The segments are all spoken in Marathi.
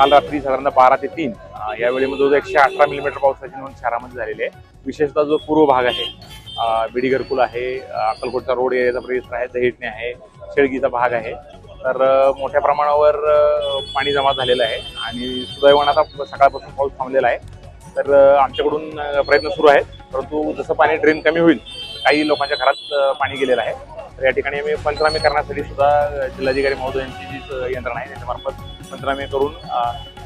काल रात्री साधारणतः बारा ते तीन या वेळेमध्ये जो एकशे अठरा मिलीमीटर पावसाची नोंद शहरामध्ये झालेली आहे. विशेषतः जो पूर्व भाग आहे बिडी घरकुल आहे अं, अक्कलकोटचा रोड एरियाचा परिसर आहे दहेटणे आहे शेळगीचा भाग आहे. तर मोठ्या प्रमाणावर पाणी जमा झालेलं आहे आणि सुदैवानं आता सकाळपासून पाऊस थांबलेला आहे. तर आमच्याकडून प्रयत्न सुरू आहेत. परंतु जसं पाणी ड्रेन कमी होईल काही लोकांच्या घरात पाणी गेलेलं आहे. तर या ठिकाणी आम्ही पंचनामे करण्यासाठी सुद्धा जिल्हाधिकारी जिल्हाधिकारी महोदयांची जी यंत्रणा आहे त्यांच्यामार्फत पंचनामे करून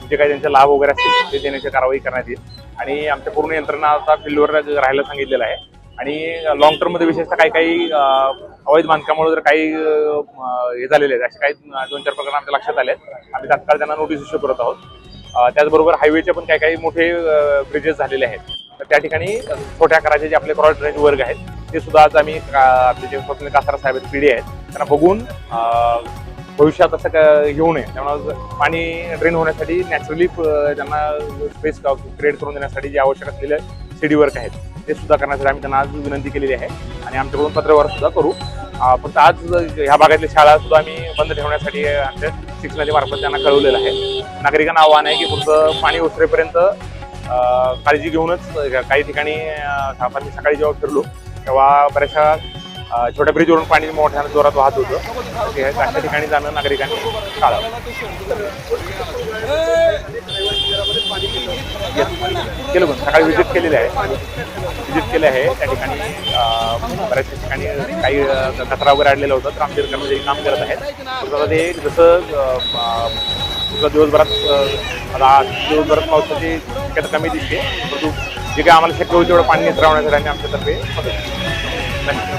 जे काही त्यांचे लाभ वगैरे असतील ते देण्याची कारवाई करण्यात येईल. आणि आमच्या पूर्ण यंत्रणा आता फील्डवर राहायला सांगितलेलं आहे. आणि लॉंग टर्ममध्ये विशेषतः काही काही अवैध बांधकामामुळे जर काही हे झालेले आहेत असे काही दोन चार प्रकरण आमच्या लक्षात आले आहेत आम्ही तात्काळ त्यांना नोटीस इश्यू करत आहोत. त्याचबरोबर हायवेचे पण काही काही मोठे ब्रिजेस झालेले आहेत. तर त्या ठिकाणी छोट्या आकाराचे जे आपले क्रॉस ड्रेनेज वर्ग आहेत ते सुद्धा आज आम्ही का- आपले जे स्वप्न कासारा साहेब आहेत पिढी आहेत त्यांना बघून भविष्यात असं येऊ नये. त्यामुळे पाणी ड्रेन होण्यासाठी नॅचरली त्यांना स्पेस क्रिएट करून देण्यासाठी जे आवश्यक असलेले सीडी वर्क आहेत ते सुद्धा करण्यासाठी आम्ही त्यांना आज विनंती केलेली आहे. आणि आमच्याकडून पत्रव्यवहार सुद्धा करू. फक्त आज ह्या भागातल्या शाळा सुद्धा आम्ही बंद ठेवण्यासाठी आमच्या शिक्षणाच्या मार्फत त्यांना कळवलेलं आहे. नागरिकांना आव्हान आहे की पुढचं पाणी ओसरेपर्यंत काळजी घेऊनच काही ठिकाणी मी सकाळी जेव्हा फिरलो तेव्हा बऱ्याचशा छोट्या ब्रिजवरून पाणी मोठ्या जोरात वाहत होतं. ते अशा ठिकाणी जाणं नागरिकांनी टाळावं. केलं पण. सकाळी व्हिजिट केलेली आहे. व्हिजिट केलं आहे. त्या ठिकाणी बऱ्याचशा ठिकाणी काही कचरा वगैरे आणलेला होता. तर आमचे कर्मचारी काम करत आहेत. आता ते जसं दिवसभरात अं, आता दिवसभरात पावसाची शक्यता कमी दिसते. परंतु जे काही आम्हाला शक्य होईल तेवढं पाणी निचरावण्यासाठी आम्ही आमच्यातर्फे. मदत